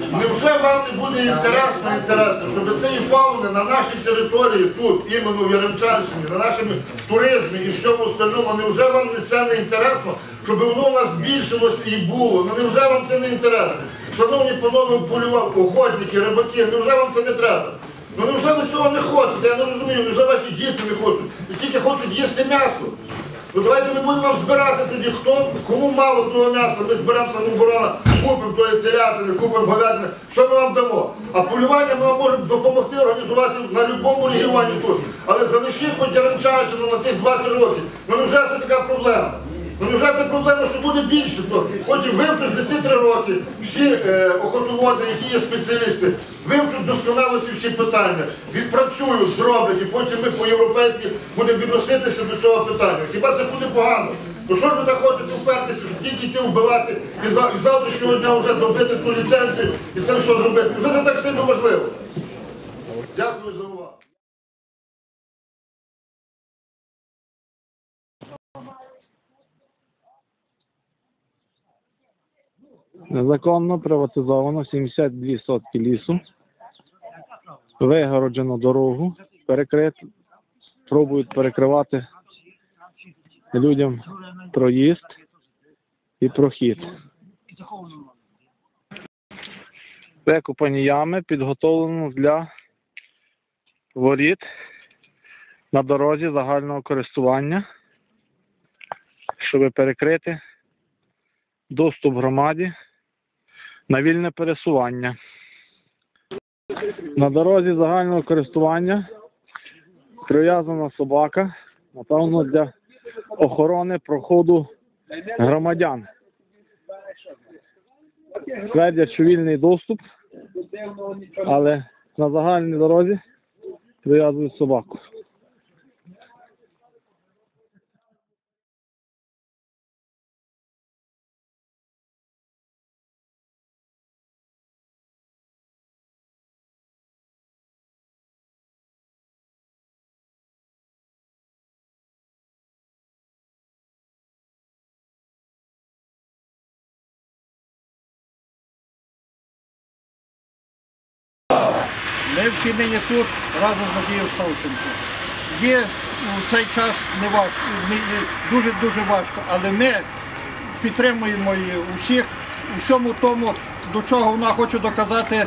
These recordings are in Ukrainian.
Невже вам не буде інтересно, інтересно, щоб цієї фауни на нашій території, тут, іменно в Яремчанщині, на нашому туризмі і всьому остальному, невже вам це не інтересно, щоб воно у нас збільшилось і було? Ну невже вам це не інтересно? Шановні панове полював, охотники, рибаки, невже вам це не треба? Ну невже ви цього не хочете? Я не розумію, невже ваші діти не хочуть? І тільки хочуть їсти м'ясо. Ну давайте не будемо збирати тоді, хто, кому мало того м'яса, ми зберемо ворона, купимо тої телятини, купимо говядини, що ми вам дамо. А полювання ми вам можемо допомогти організувати на будь-якому регіоні тут. Але залишіть хоч Яремчанщину на тих 2-3 роки. Ну вже це така проблема? Ну невже це проблема, що буде більше, то і вивчуть за ці три роки всі е, охотоводи, які є спеціалісти, вивчуть досконало ці всі питання, відпрацюють, зроблять, і потім ми по-європейськи будемо відноситися до цього питання. Хіба це буде погано? То що ж ви так хочете впертися, щоб тільки йти вбивати і з завтрашнього дня вже добити ту ліцензію і це все зробити? Вже це так сильно важливо. Дякую за увагу. Незаконно приватизовано 72 сотки лісу, вигороджено дорогу, перекрит, пробують перекривати людям проїзд і прохід. Викопані ями підготовлено для воріт на дорозі загального користування, щоб перекрити доступ громаді на вільне пересування. На дорозі загального користування прив'язана собака, напевно, для охорони проходу громадян. Твердять, що вільний доступ, але на загальній дорозі прив'язують собаку. Ми всі нині тут разом з Надією Савченко. Є у цей час не важко, дуже дуже важко, але ми підтримуємо її усіх у всьому тому, до чого вона хоче доказати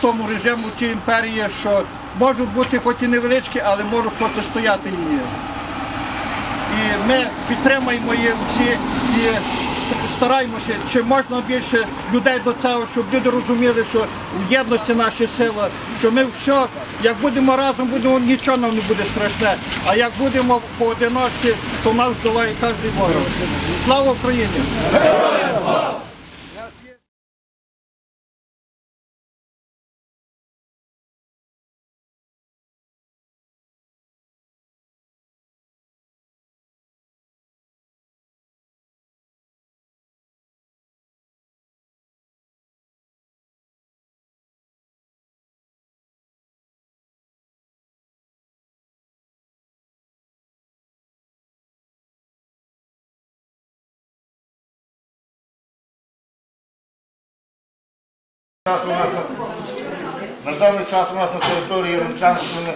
тому режиму тієї імперії, що можуть бути хоч і невеличкі, але можуть протистояти її. І ми підтримуємо її всі стараємося, чи можна більше людей до цього, щоб люди розуміли, що в єдності наші сила, що ми все, як будемо разом, будемо, нічого нам не буде страшне. А як будемо поодиночці, то нас здолає кожен ворог. Слава Україні! На, даний час у нас на території Ремчанщини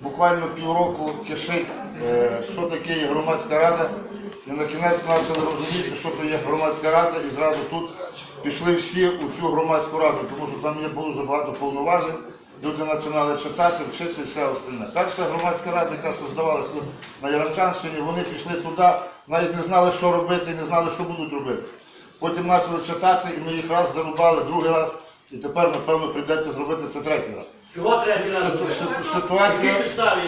буквально півроку кишить, е, що таке громадська рада. І на кінець почали розуміти, що то є громадська рада, і зразу тут пішли всі у цю громадську раду, тому що там є було багато повноважень. Люди починали читати, вчити все остальне. Так громадська рада, яка создавалася тут на Яремчанщині, вони пішли туди, навіть не знали, що робити, не знали, що будуть робити. Потім почали читати, і ми їх раз зарубали, другий раз, і тепер, напевно, прийдеться зробити це третій раз. Чого третій раз Ситу- робити? ситу- Ситуація, Які підстави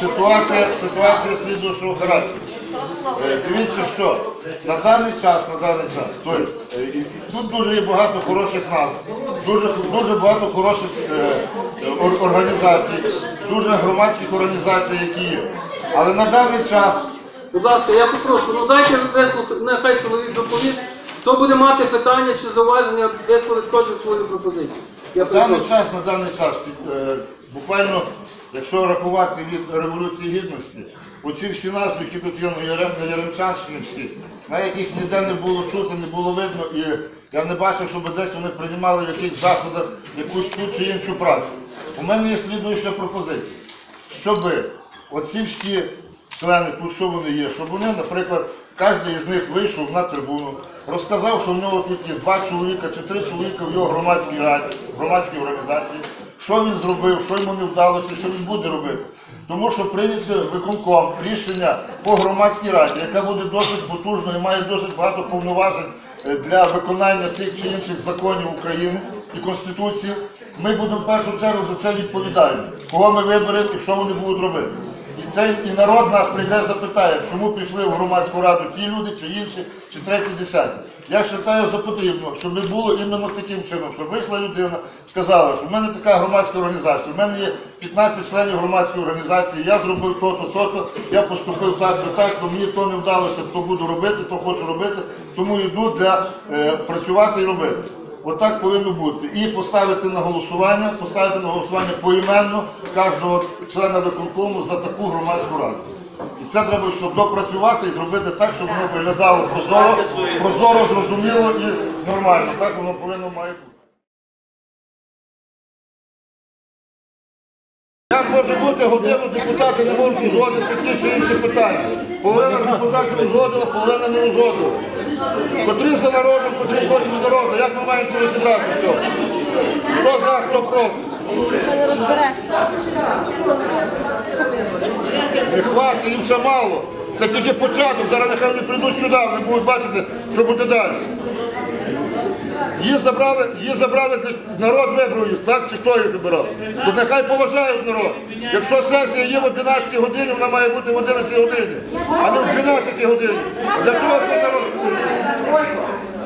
ситуація, ситуація слідуючого характеру. Е, Дивіться, що на даний час, на даний час, тобто, е, і тут дуже є багато хороших назв, дуже, дуже багато хороших е, ор- організацій, дуже громадських організацій, які є. Але на даний час Будь ласка, я попрошу, ну дайте вислухати, нехай чоловік доповість. Хто буде мати питання чи зауваження, висловить кожен свою пропозицію. Я На даний перепрошую. час, на даний час, е, буквально, якщо рахувати від Революції Гідності, оці всі назви, які тут є на Ярем- на Яремчанщині всі, навіть їх ніде не було чути, не було видно, і Я не бачив, щоб десь вони приймали в якихось заходах якусь ту чи іншу працю. У мене є слідуюча пропозиція, щоб оці всі члени, тут що вони є, щоб вони, наприклад, кожен із них вийшов на трибуну, розказав, що в нього тут є два чоловіка чи три чоловіка в його громадській раді, громадській організації, що він зробив, що йому не вдалося, що він буде робити. Тому що прийняться виконком рішення по громадській раді, яка буде досить потужною і має досить багато повноважень е, для виконання тих чи інших законів України і Конституції. Ми будемо в першу чергу за це відповідальні, кого ми виберемо і що вони будуть робити. Цей і народ нас прийде запитає, чому пішли в громадську раду ті люди, чи інші, чи треті, десяті. Я вважаю за потрібно, щоб було іменно таким чином, щоб вийшла людина, сказала, що в мене така громадська організація, в мене є 15 членів громадської організації, я зробив то-то, то-то, я поступив так, то так, то мені то не вдалося, то буду робити, то хочу робити, тому йду для е, працювати і робити. Отак повинно бути. І поставити на голосування, поставити на голосування поіменно кожного члена виконкому за таку громадську раду. І це треба щоб допрацювати і зробити так, щоб воно виглядало прозоро, прозоро, зрозуміло і нормально. Так воно повинно має бути. Як може бути годину депутати не можуть узгодити ті чи інші питання? Половина депутатів узгодила, половина не узгодила. Котрі за народом, котрі проти народу. Як ми маємо це розібрати в цьому? Хто за, хто проти? Не розберешся? Не хватить, їм це мало. Це тільки початок. Зараз нехай вони прийдуть сюди, вони будуть бачити, що буде далі. Її забрали, її забрали, народ вибрав їх, так? Чи хто їх вибирав? То нехай поважають народ. Якщо сесія є в 11 годині, вона має бути в 11 годині, а не в 12 годині. Для чого це народ?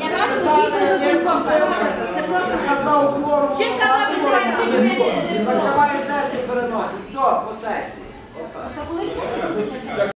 Я бачила відео. Це просто Сказав кворум. Казав він І закриває сесію переносить. Все, по сесії.